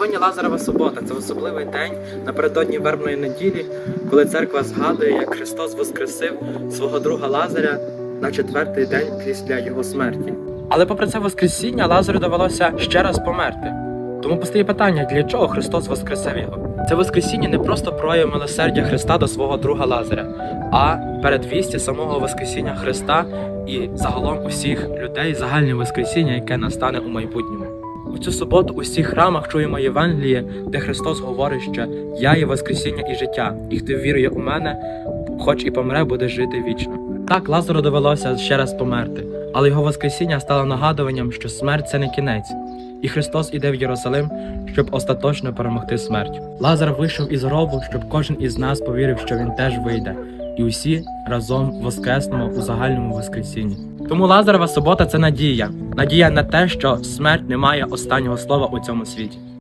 Сьогодні Лазарова субота. Це особливий день напередодні вербної неділі, коли церква згадує, як Христос воскресив свого друга Лазаря на четвертий день після його смерті. Але попри це воскресіння Лазарю довелося ще раз померти. Тому постає питання, для чого Христос воскресив його? Це воскресіння не просто прояв милосердя Христа до свого друга Лазаря, а передвісті самого Воскресіння Христа і загалом усіх людей загальне Воскресіння, яке настане у майбутньому. У цю суботу у всіх храмах чуємо Євангеліє, де Христос говорить, що я є Воскресіння і життя, і хто вірує у мене, хоч і помре, буде жити вічно. Так Лазару довелося ще раз померти, але його Воскресіння стало нагадуванням, що смерть це не кінець. І Христос іде в Єрусалим, щоб остаточно перемогти смерть. Лазар вийшов із гробу, щоб кожен із нас повірив, що він теж вийде, і усі разом воскреснемо у загальному воскресінні. Тому Лазарева субота це надія, надія на те, що смерть не має останнього слова у цьому світі.